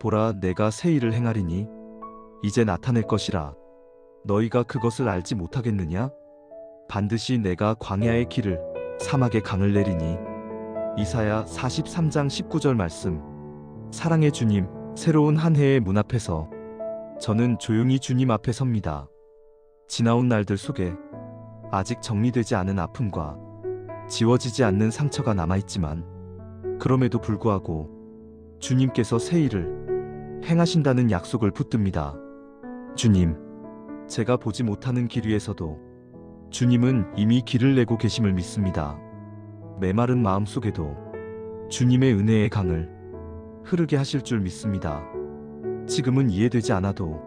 보라 내가 새 일을 행하리니 이제 나타낼 것이라. 너희가 그것을 알지 못하겠느냐? 반드시 내가 광야의 길을 사막의 강을 내리니. 이사야 43장 19절 말씀. 사랑의 주님 새로운 한 해의 문 앞에서 저는 조용히 주님 앞에 섭니다. 지나온 날들 속에 아직 정리되지 않은 아픔과 지워지지 않는 상처가 남아있지만 그럼에도 불구하고 주님께서 새 일을 행하신다는 약속을 붙듭니다. 주님, 제가 보지 못하는 길 위에서도 주님은 이미 길을 내고 계심을 믿습니다. 메마른 마음 속에도 주님의 은혜의 강을 흐르게 하실 줄 믿습니다. 지금은 이해되지 않아도,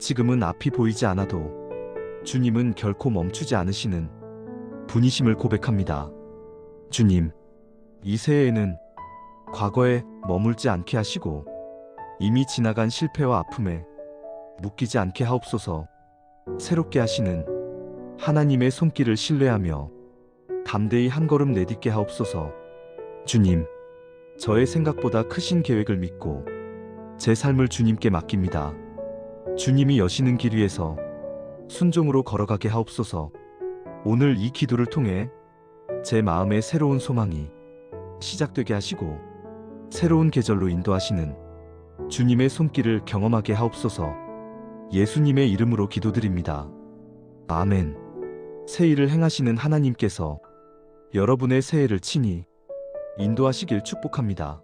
지금은 앞이 보이지 않아도, 주님은 결코 멈추지 않으시는 분이심을 고백합니다. 주님, 이 새해에는 과거에 머물지 않게 하시고, 이미 지나간 실패와 아픔에 묶이지 않게 하옵소서, 새롭게 하시는 하나님의 손길을 신뢰하며 담대히 한 걸음 내딛게 하옵소서. 주님, 저의 생각보다 크신 계획을 믿고 제 삶을 주님께 맡깁니다. 주님이 여시는 길 위에서 순종으로 걸어가게 하옵소서. 오늘 이 기도를 통해 제 마음에 새로운 소망이 시작되게 하시고 새로운 계절로 인도하시는 주님의 손길을 경험하게 하옵소서. 예수님의 이름으로 기도드립니다. 아멘. 새 일을 행하시는 하나님께서 여러분의 새해를 친히 인도하시길 축복합니다.